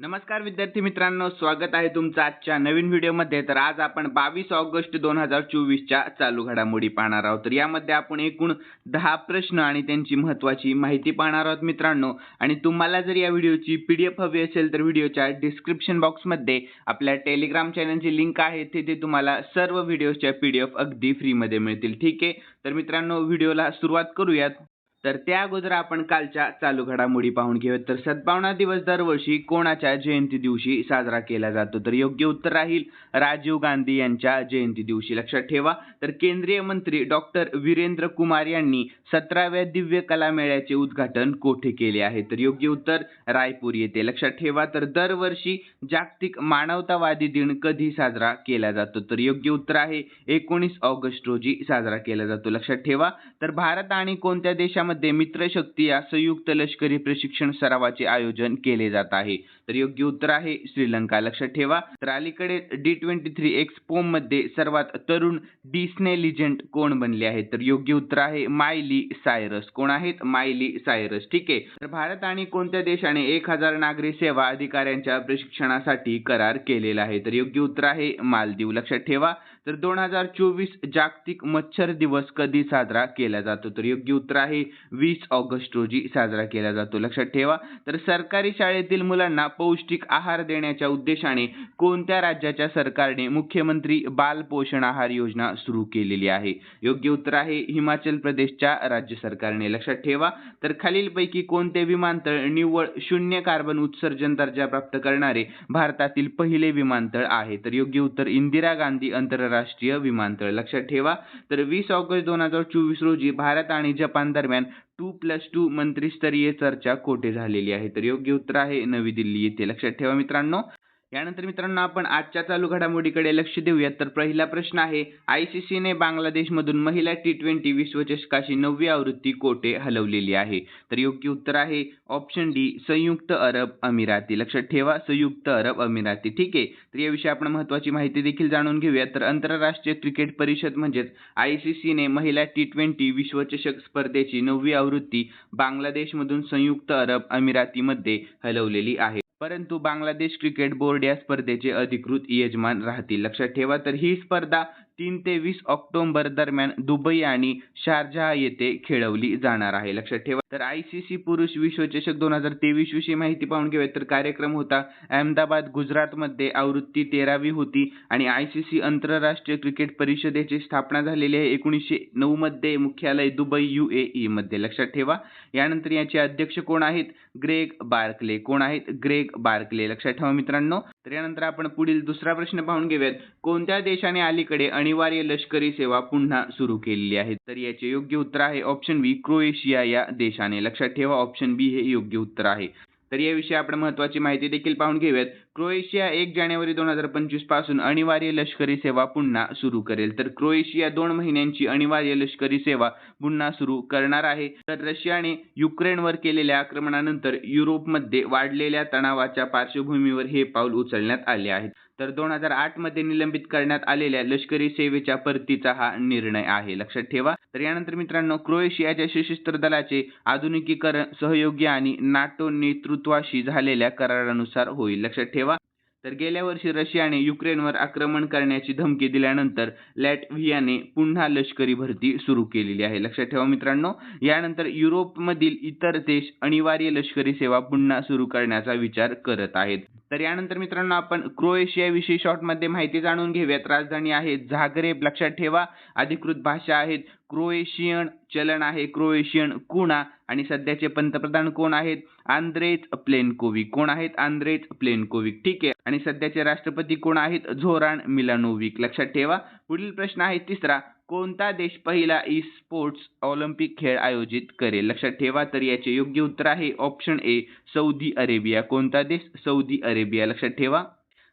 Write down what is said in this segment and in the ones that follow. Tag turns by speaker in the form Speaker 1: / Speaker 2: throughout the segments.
Speaker 1: नमस्कार विद्यार्थी मित्रांनो स्वागत आहे तुमचं आजच्या नवीन व्हिडिओमध्ये. तर आज आपण बावीस ऑगस्ट दोन हजार चोवीसच्या चालू घडामोडी पाहणार आहोत. तर यामध्ये आपण एकूण दहा प्रश्न आणि त्यांची महत्त्वाची माहिती पाहणार आहोत मित्रांनो. आणि तुम्हाला जर या व्हिडिओची पी डी एफ हवी असेल तर व्हिडिओच्या डिस्क्रिप्शन बॉक्समध्ये आपल्या टेलिग्राम चॅनलची लिंक आहे. तिथे तुम्हाला सर्व व्हिडिओच्या पी डी एफ अगदी फ्रीमध्ये मिळतील. ठीक आहे? तर मित्रांनो व्हिडिओला सुरुवात करूयात. तर त्या अगोदर आपण कालच्या चालू घडामोडी पाहून घेऊयात. तर सद्भावना दिवस दरवर्षी कोणाच्या जयंती दिवशी साजरा केला जातो? तर योग्य उत्तर राहील राजीव गांधी यांच्या जयंती दिवशी. लक्षात ठेवा तर केंद्रीय मंत्री डॉक्टर वीरेंद्र कुमार यांनी सतराव्या दिव्य कला मेळ्याचे उद्घाटन कोठे केले आहे? तर योग्य उत्तर रायपूर येथे. लक्षात ठेवा तर दरवर्षी जागतिक मानवतावादी दिन कधी साजरा केला जातो? तर योग्य उत्तर आहे एकोणीस ऑगस्ट रोजी साजरा केला जातो. लक्षात ठेवा तर भारत आणि कोणत्या देशामध्ये मध्ये मित्रशक्ती या संयुक्त लष्करी प्रशिक्षण सरावाचे आयोजन केले जात आहे. तर योग्य उत्तर आहे श्रीलंका. लक्षात ठेवा तर अलीकडे डी ट्वेंटी थ्री एक्सपो मध्ये सर्वात तरुण डिस्ने लिजेंड कोण बनले आहेत? तर योग्य उत्तर आहे मायली सायरस. कोण आहेत? Miley Cyrus. ठीक आहे. तर भारत आणि कोणत्या देशाने एक हजार नागरी सेवा अधिकाऱ्यांच्या प्रशिक्षणासाठी करार केलेला आहे? तर योग्य उत्तर आहे मालदीव. लक्षात ठेवा तर दोन हजार चोवीस जागतिक मच्छर दिवस कधी साजरा केला जातो? तर योग्य उत्तर आहे वीस ऑगस्ट रोजी साजरा केला जातो. लक्षात ठेवा. तर सरकारी शाळेतील मुलांना पौष्टिक आहार देण्याच्या उद्देशाने कोणत्या राज्याच्या सरकारने मुख्यमंत्री बाल पोषण आहार योजना सुरू केलेली आहे? योग्य उत्तर आहे हिमाचल प्रदेशच्या राज्य सरकारने. लक्षात ठेवा. तर खालीलपैकी कोणते विमानतळ निव्वळ शून्य कार्बन उत्सर्जन दर्जा प्राप्त करणारे भारतातील पहिले विमानतळ आहे? तर योग्य उत्तर इंदिरा गांधी आंतरराष्ट्रीय विमानतळ. लक्षात ठेवा. तर वीस ऑगस्ट दोन हजार चोवीस रोजी भारत आणि जपान दरम्यान टू प्लस टू मंत्रीस्तरीय चर्चा कोठे झालेली आहे? तर योग्य उत्तर आहे नवी दिल्ली येथे. लक्षात ठेवा मित्रांनो. यानंतर मित्रांनो आपण आजच्या चालू घडामोडीकडे लक्ष देऊयात तर पहिला प्रश्न आहे आय सी सीने बांगलादेशमधून महिला टी ट्वेंटी विश्वचषकाची नववी आवृत्ती कोटे हलवलेली आहे. तर योग्य उत्तर आहे ऑप्शन डी संयुक्त अरब अमिराती. लक्षात ठेवा संयुक्त अरब अमिराती. ठीक आहे? तर याविषयी आपण महत्वाची माहिती देखील जाणून घेऊयात तर आंतरराष्ट्रीय क्रिकेट परिषद म्हणजेच आय सी सीने महिला टी ट्वेंटी विश्वचषक स्पर्धेची नववी आवृत्ती बांगलादेशमधून संयुक्त अरब अमिरातीमध्ये हलवलेली आहे. परंतु बांगलादेश क्रिकेट बोर्ड या स्पर्धेचे अधिकृत यजमान राहतील. लक्षात ठेवा तर ही स्पर्धा तीन ते वीस ऑक्टोबर दरम्यान दुबई आणि शारजहा येथे खेळवली जाणार आहे. लक्षात ठेवा. तर आय सी सी पुरुष विश्वचषक दोन हजार तेवीस विषयी माहिती पाहून घेऊया तर कार्यक्रम होता अहमदाबाद गुजरातमध्ये आवृत्ती तेरावी होती आणि आय सी सी आंतरराष्ट्रीय क्रिकेट परिषदेची स्थापना झालेली आहे. एकोणीसशे नऊ मध्ये मुख्यालय दुबई यू ए ई मध्ये. लक्षात ठेवा. यानंतर याचे अध्यक्ष कोण आहेत? Greg Barclay. कोण आहेत? Greg Barclay. लक्षात ठेवा मित्रांनो. तर यानंतर आपण पुढील दुसरा प्रश्न पाहून घेऊयात. कोणत्या देशाने अलीकडे अनिवार्य लष्करी सेवा पुन्हा सुरू केलेली आहे? तर याचे योग्य उत्तर आहे ऑप्शन बी क्रोएशिया या देशाने. लक्षात ठेवा ऑप्शन बी हे योग्य उत्तर आहे. तर याविषयी आपण महत्वाची माहिती देखील पाहून घेऊयात. क्रोएशिया एक जानेवारी दोन हजार पंचवीसपासून अनिवार्य लष्करी सेवा पुन्हा सुरू करेल. तर क्रोएशिया दोन महिन्यांची अनिवार्य लष्करी सेवा पुन्हा सुरू करणार आहे. तर रशियाने युक्रेनवर केलेल्या आक्रमणानंतर युरोपमध्ये वाढलेल्या तणावाच्या पार्श्वभूमीवर हे पाऊल उचलण्यात आले आहे तर दोन हजार आठमध्ये निलंबित करण्यात आलेल्या लष्करी सेवेच्या परतीचा हा निर्णय आहे. लक्षात ठेवा. तर यानंतर मित्रांनो क्रोएशियाच्या सशस्त्र दलाचे आधुनिकीकरण सहयोगी आणि नाटो नेतृत्वाशी झालेल्या करारानुसार होईल. लक्षात ठेवा. तर गेल्या वर्षी रशियाने युक्रेनवर आक्रमण करण्याची धमकी दिल्यानंतर लॅटव्हियाने पुन्हा लष्करी भरती सुरू केलेली आहे. लक्षात ठेवा मित्रांनो यानंतर युरोपमधील इतर देश अनिवार्य लष्करी सेवा पुन्हा सुरू करण्याचा विचार करत आहेत. तर यानंतर मित्रांनो आपण क्रोएशियाविषयी शॉर्टमध्ये माहिती जाणून घेऊयात. राजधानी आहे झागरेब. लक्षात ठेवा अधिकृत भाषा आहेत क्रोएशियन चलन आहे. क्रोएशियन कुणा? आणि सध्याचे पंतप्रधान कोण आहेत? आंद्रेज प्लेनकोविक कोण आहेत? आंद्रेज प्लेनकोविक ठीक आहे. आणि सध्याचे राष्ट्रपती कोण आहेत? झोरान मिलानोविक लक्षात ठेवा. पुढील प्रश्न आहे तिसरा. कोणता देश पहिला ई स्पोर्ट्स ऑलिम्पिक खेळ आयोजित करेल? लक्षात ठेवा. तर याचे योग्य उत्तर आहे ऑप्शन ए सौदी अरेबिया. कोणता देश? Saudi Arabia. लक्षात ठेवा.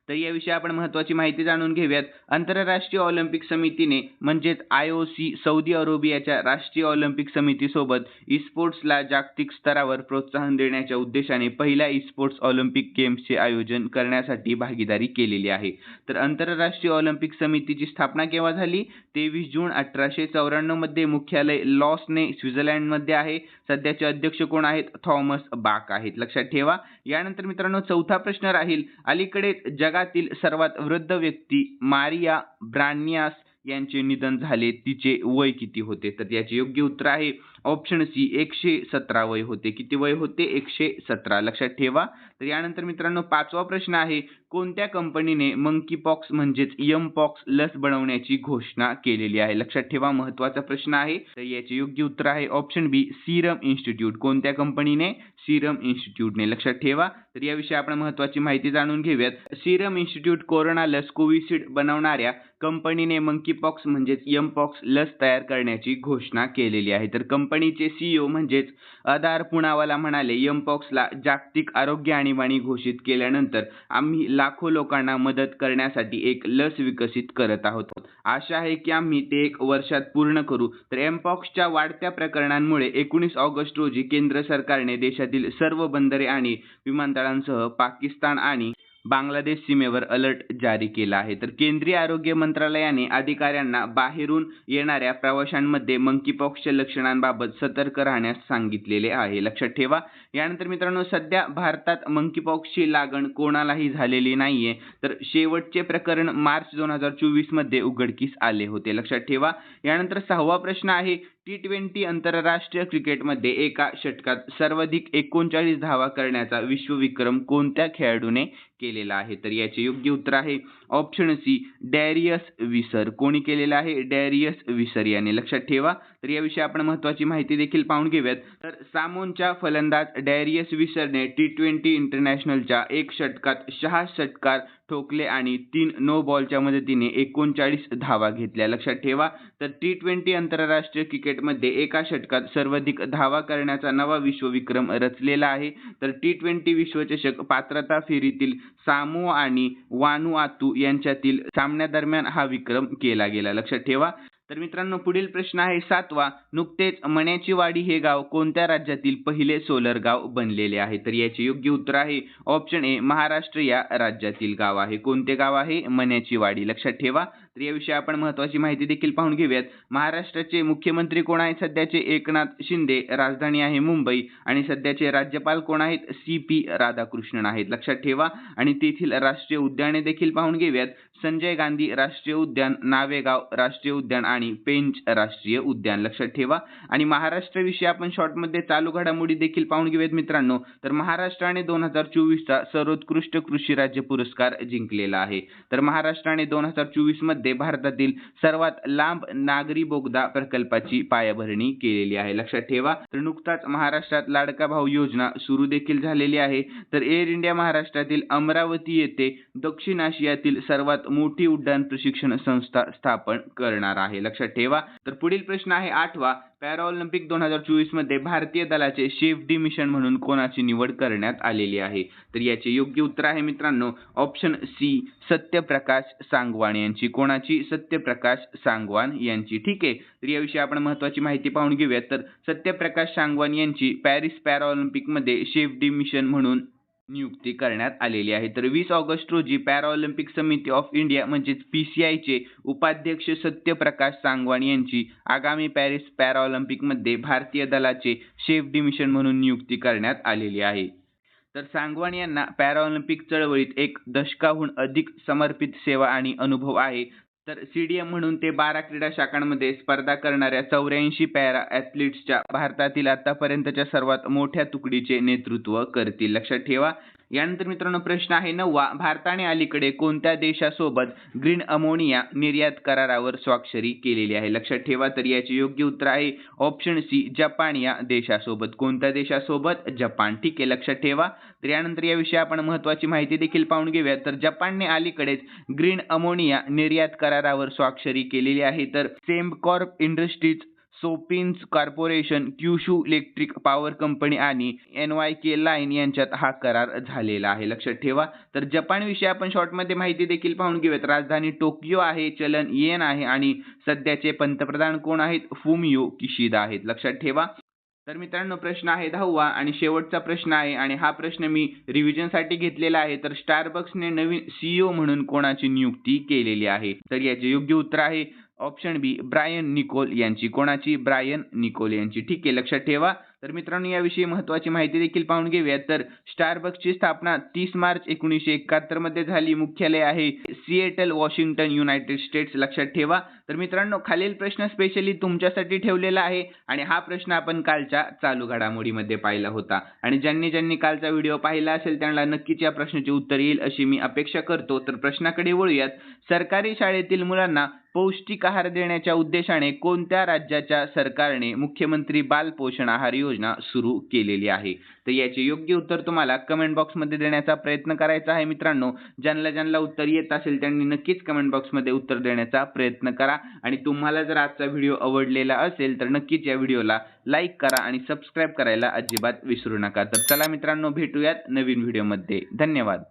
Speaker 1: तर याविषयी आपण महत्त्वाची माहिती जाणून घेऊयात. आंतरराष्ट्रीय ऑलिम्पिक समितीने म्हणजेच आय ओ सी सौदी अरेबियाच्या राष्ट्रीय ऑलिम्पिक समितीसोबत ई स्पोर्ट्सला जागतिक स्तरावर प्रोत्साहन देण्याच्या उद्देशाने पहिल्या ई स्पोर्ट्स ऑलिम्पिक गेम्सचे आयोजन करण्यासाठी भागीदारी केलेली आहे. तर आंतरराष्ट्रीय ऑलिम्पिक समितीची स्थापना केव्हा झाली? तेवीस जून अठराशे चौऱ्याण्णवमध्ये मुख्यालय लॉसने स्वित्झर्लंडमध्ये आहे. सध्याचे अध्यक्ष कोण आहेत? थॉमस बाक आहेत. लक्षात ठेवा. यानंतर मित्रांनो चौथा प्रश्न राहील. अलीकडेच जगातील सर्वात वृद्ध व्यक्ती मारिया ब्रान्यास यांचे निधन झाले. तिचे वय किती होते? तर याचे योग्य उत्तर आहे ऑप्शन सी एकशे सतरा वय होते. किती वय होते? एकशे सतरा. लक्षात ठेवा. तर यानंतर मित्रांनो पाचवा प्रश्न आहे कोणत्या कंपनीने मंकी पॉक्स म्हणजेच यम पॉक्स लस बनवण्याची घोषणा केलेली आहे? लक्षात ठेवा महत्त्वाचा प्रश्न आहे. तर याचे योग्य उत्तर आहे ऑप्शन बी सीरम इन्स्टिट्यूट कोणत्या कंपनीने? सीरम इन्स्टिट्यूटने लक्षात ठेवा. तर याविषयी आपण महत्वाची माहिती जाणून घेऊयात. सीरम इन्स्टिट्यूट कोरोना लस कोविशिल्ड बनवणाऱ्या कंपनीने मंकी पॉक्स म्हणजेच यम पॉक्स लस तयार करण्याची घोषणा केलेली आहे. तर कंपनीचे सीईओ म्हणजेच अदार पुनावाला म्हणाले यमपॉक्सला जागतिक आरोग्य आणीबाणी घोषित केल्यानंतर आम्ही लाखो लोकांना मदत करण्यासाठी एक लस विकसित करत आहोत. आशा आहे की आम्ही ते एक वर्षात पूर्ण करू. तर एमपॉक्सच्या वाढत्या प्रकरणांमुळे एकोणीस ऑगस्ट रोजी केंद्र सरकारने देशातील सर्व बंदरे आणि विमानतळांसह पाकिस्तान आणि बांगलादेश सीमेवर अलर्ट जारी केला आहे. तर केंद्रीय आरोग्य मंत्रालयाने अधिकाऱ्यांना बाहेरून येणाऱ्या प्रवाशांमध्ये मंकीपॉक्सच्या लक्षणांबाबत सतर्क राहण्यास सांगितलेले आहे. लक्षात ठेवा यानंतर मित्रांनो सध्या भारतात मंकीपॉक्सची लागण कोणालाही झालेली नाहीये. तर शेवटचे प्रकरण मार्च दोन हजार चोवीसमध्ये उघडकीस आले होते. लक्षात ठेवा यानंतर सहावा प्रश्न आहे टी ट्वेंटी आंतरराष्ट्रीय क्रिकेटमध्ये एका षटकात सर्वाधिक एकोणचाळीस धावा करण्याचा विश्वविक्रम कोणत्या खेळाडूने केलेला आहे? तर याचे योग्य उत्तर आहे ऑप्शन सी डॅरियस विसर. कोणी केलेला आहे? डॅरियस विसर. याने लक्षात ठेवा तर याविषयी आपण महत्वाची माहिती देखील पाहून घेऊयात. तर सामोनच्या फलंदाज डॅरियस विसरने टी ट्वेंटी इंटरनॅशनलच्या एक षटकात सहा षटकार ठोकले आणि तीन नो बॉलच्या मदतीने एकोणचाळीस धावा घेतल्या. लक्षात ठेवा तर टी ट्वेंटी आंतरराष्ट्रीय क्रिकेटमध्ये एका षटकात सर्वाधिक धावा करण्याचा नवा विश्वविक्रम रचलेला आहे. तर टी ट्वेंटी विश्वचषक पात्रता फेरीतील सामो आणि वानुआतू यांच्यातील सामन्यादरम्यान हा विक्रम केला गेला. लक्षात ठेवा तर मित्रांनो पुढील प्रश्न आहे सातवा. नुकतेच मण्याची वाडी हे गाव कोणत्या राज्यातील पहिले सोलर गाव बनलेले आहे? तर याचे योग्य उत्तर आहे ऑप्शन ए महाराष्ट्र या राज्यातील गाव आहे. कोणते गाव आहे? मण्याची वाडी लक्षात ठेवा. तर याविषयी आपण महत्वाची माहिती देखील पाहून घेऊयात. महाराष्ट्राचे मुख्यमंत्री कोण आहेत? सध्याचे एकनाथ शिंदे राजधानी आहे मुंबई. आणि सध्याचे राज्यपाल कोण आहेत? सी पी राधाकृष्णन आहेत. लक्षात ठेवा. आणि तेथील राष्ट्रीय उद्याने देखील पाहून घेऊयात. संजय गांधी राष्ट्रीय उद्यान नावेगाव राष्ट्रीय उद्यान आणि पेंच राष्ट्रीय उद्यान. लक्षात ठेवा. आणि महाराष्ट्राविषयी आपण शॉर्टमध्ये चालू घडामोडी देखील पाहून घेऊयात मित्रांनो. तर महाराष्ट्राने दोन हजार चोवीसचा सर्वोत्कृष्ट कृषी राज्य पुरस्कार जिंकलेला आहे. तर महाराष्ट्राने दोन हजार चोवीसमध्ये भारतातील सर्वात लांब नागरी बोगदा प्रकल्पाची पायाभरणी केलेली आहे. लक्षात ठेवा. तर नुकताच महाराष्ट्रात लाडका भाऊ योजना सुरू देखील झालेली आहे. तर एअर इंडिया महाराष्ट्रातील अमरावती येथे दक्षिण आशियातील सर्वात मोठी उड्डाण प्रशिक्षण संस्था स्थापन करणार आहे. लक्षात ठेवा. तर पुढील प्रश्न आहे आठवा. पॅराऑलिम्पिक दोन हजार चोवीसमध्ये भारतीय दलाचे शेफ डी मिशन म्हणून कोणाची निवड करण्यात आलेली आहे? तर याचे योग्य उत्तर आहे मित्रांनो ऑप्शन सी सत्यप्रकाश सांगवान यांची. कोणाची? सत्यप्रकाश सांगवान यांची. ठीक आहे. तर याविषयी आपण महत्वाची माहिती पाहून घेऊयात. तर सत्यप्रकाश सांगवान यांची पॅरिस पॅराऑलिम्पिकमध्ये शेफ डी मिशन म्हणून नियुक्ती करण्यात आलेली आहे. तर वीस ऑगस्ट रोजी पॅराऑलिम्पिक समिती ऑफ इंडिया म्हणजेच पी सी आयचे उपाध्यक्ष सत्यप्रकाश सांगवान यांची आगामी पॅरिस पॅराऑलिम्पिकमध्ये भारतीय दलाचे शेफ डिमिशन म्हणून नियुक्ती करण्यात आलेली आहे. तर सांगवान यांना पॅराऑलिम्पिक चळवळीत एक दशकाहून अधिक समर्पित सेवा आणि अनुभव आहे. तर सी डी एम म्हणून ते बारा क्रीडा शाखांमध्ये स्पर्धा करणाऱ्या चौऱ्याऐंशी पॅरा ॲथलीट्सच्या भारतातील आतापर्यंतच्या सर्वात मोठ्या तुकडीचे नेतृत्व करतील. लक्षात ठेवा यानंतर मित्रांनो प्रश्न आहे नववा. भारताने अलीकडे कोणत्या देशासोबत ग्रीन अमोनिया निर्यात करारावर स्वाक्षरी केलेली आहे? लक्षात ठेवा तर याचे योग्य उत्तर आहे ऑप्शन सी जपान. या देशासोबत. कोणत्या देशासोबत? जपान. ठीक आहे लक्षात ठेवा. तर यानंतर याविषयी आपण महत्वाची माहिती देखील पाहून घेऊया तर जपानने अलीकडेच ग्रीन अमोनिया निर्यात करारावर स्वाक्षरी केलेली आहे. तर Sembcorp Industries सोपिन्स corporation Kyushu electric power company आणि एन वाय के लाईन यांच्यात हा करार झालेला आहे. लक्षात ठेवा. तर जपानविषयी आपण शॉर्टमध्ये माहिती देखील पाहून घेऊयात. राजधानी टोकियो आहे चलन येन आहे आणि सध्याचे पंतप्रधान कोण आहेत? फुमियो किशिदा आहेत. लक्षात ठेवा. तर मित्रांनो प्रश्न आहे दहावा आणि शेवटचा प्रश्न आहे आणि हा प्रश्न मी रिव्हिजनसाठी घेतलेला आहे. तर स्टारबक्सने नवीन सीईओ म्हणून कोणाची नियुक्ती केलेली आहे? तर याचे योग्य उत्तर आहे ऑप्शन बी ब्रायन निकोल यांची. कोणाची? ब्रायन निकोल यांची. ठीक आहे लक्षात ठेवा. तर मित्रांनो याविषयी महत्त्वाची माहिती देखील पाहून घेऊयात. तर स्टारबक्सची स्थापना तीस मार्च एकोणीसशे एकाहत्तरमध्ये झाली. मुख्यालय आहे सिएटल वॉशिंग्टन युनायटेड स्टेट्स लक्षात ठेवा. तर मित्रांनो खालील प्रश्न स्पेशली तुमच्यासाठी ठेवलेला आहे आणि हा प्रश्न आपण कालच्या चालू घडामोडीमध्ये पाहिला होता. आणि ज्यांनी ज्यांनी कालचा व्हिडिओ पाहिला असेल त्यांना नक्कीच या प्रश्नाचे उत्तर येईल अशी मी अपेक्षा करतो. तर प्रश्नाकडे वळूयात. सरकारी शाळेतील मुलांना पौष्टिक आहार देण्याच्या उद्देशाने कोणत्या राज्याच्या सरकारने मुख्यमंत्री बाल पोषण आहार योजना सुरू केलेली आहे? तर याचे योग्य उत्तर तुम्हाला कमेंट बॉक्समध्ये देण्याचा प्रयत्न करायचा आहे मित्रांनो. ज्यांना ज्यांना उत्तर येत असेल त्यांनी नक्कीच कमेंट बॉक्समध्ये उत्तर देण्याचा प्रयत्न करा. आणि तुम्हाला जर आजचा व्हिडिओ आवडलेला असेल तर नक्कीच या व्हिडिओला लाईक करा आणि सबस्क्राईब करायला अजिबात विसरू नका. तर चला मित्रांनो भेटूयात नवीन व्हिडिओमध्ये धन्यवाद.